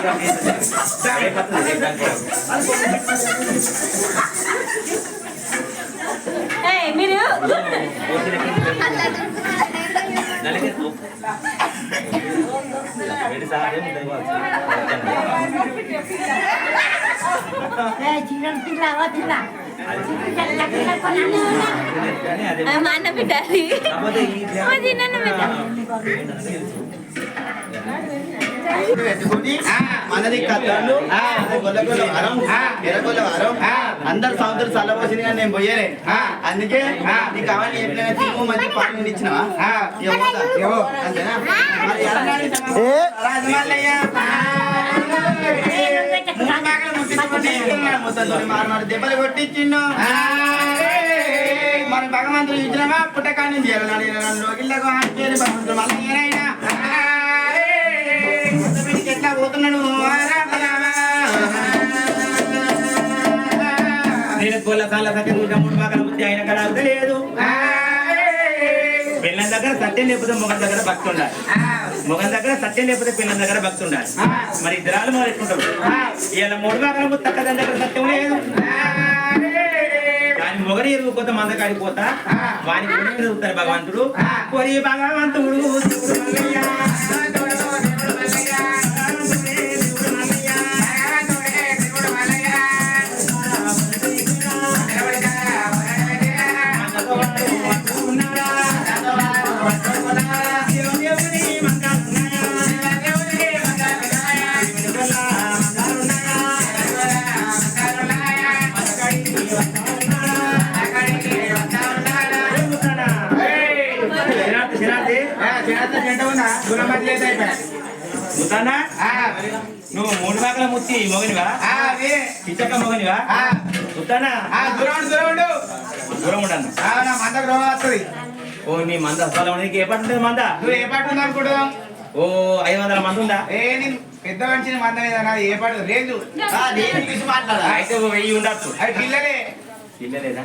Sir ఉన్నాడా ఇంటికి? నేను పోతా సార్కి మరి. ఇక, అద్దు! ఇక్కడ పెట్టుకో. అద్దురా! కుట్టకురా! మీరు మా అన్న పెట్టాలి మా చిన్న పెట్టుకుని మనది కథలు గొల్లగొల్ల వారం ఎర్రగొల్ల వారం. అందరు సముద్రం చల్లబోసింది కానీ నేను పోయేరే అందుకే నీకు కావాలి ఎప్పుడైనా తిను మంచి పాటలు ఇచ్చినావా. అంతేనా? మరి దెబ్బలు కొట్టించిండు. మన భగవంతుడు ఇచ్చినవా పుట్టకాన్ని చేయాలి లోకిళ్ళకు ఆశ్చర్య భగవంతుడు మల్లయ్యనైనా ఎట్లా పోతున్నాడు. నేను కోళ్ళ కాల సత్యం చూసిన మూడు పాకల బుద్ధి ఆయన కదా లేదు. పిల్లల దగ్గర సత్యం లేకపోతే మొగం దగ్గర భక్తి ఉండాలి. మొగం దగ్గర సత్యం లేకపోతే పిల్లల దగ్గర భక్తి ఉండాలి. మరి ఇద్దరాలు మరి ఇలా మూడు భాగాల బుద్ధి అక్క దాని దగ్గర సత్యం లేదు. కానీ మొగని ఎరువు కొత్త మంద కాడిపోతా వాని గుడి ఎదుగుతారు భగవంతుడు. కొరి భగవంతుడు. ముత్తానా? నువ్వు మూడు భాగాల ముత్తి మొగనివా పిచ్చక్క మొగనివా ముత్తానా దూరం ఉండను ఓ నీ మంద స్థలం నీకు ఏ పట్టు ఉంటుంది మంద? నువ్వు ఏ పాట ఉంది అనుకుంటున్నావు? ఓ ఐదు వందల మంది ఉందా? ఏ నేను పెద్ద మనిషిని మంద మీద ఏ పాట లేదు. అయితే వెయ్యి ఉండొచ్చు. అది పిల్లలే. పిల్లలేదా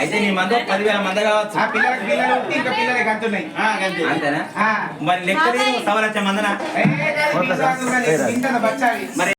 అయితే నీ మంద పదివేల మంద కావచ్చు ఆ పిల్లలకి పిల్లలు ఉంటే ఇంకా పిల్లలే కంటున్నాయి అంతేనా. మరి లెక్క సవరచ్చ మందన మరి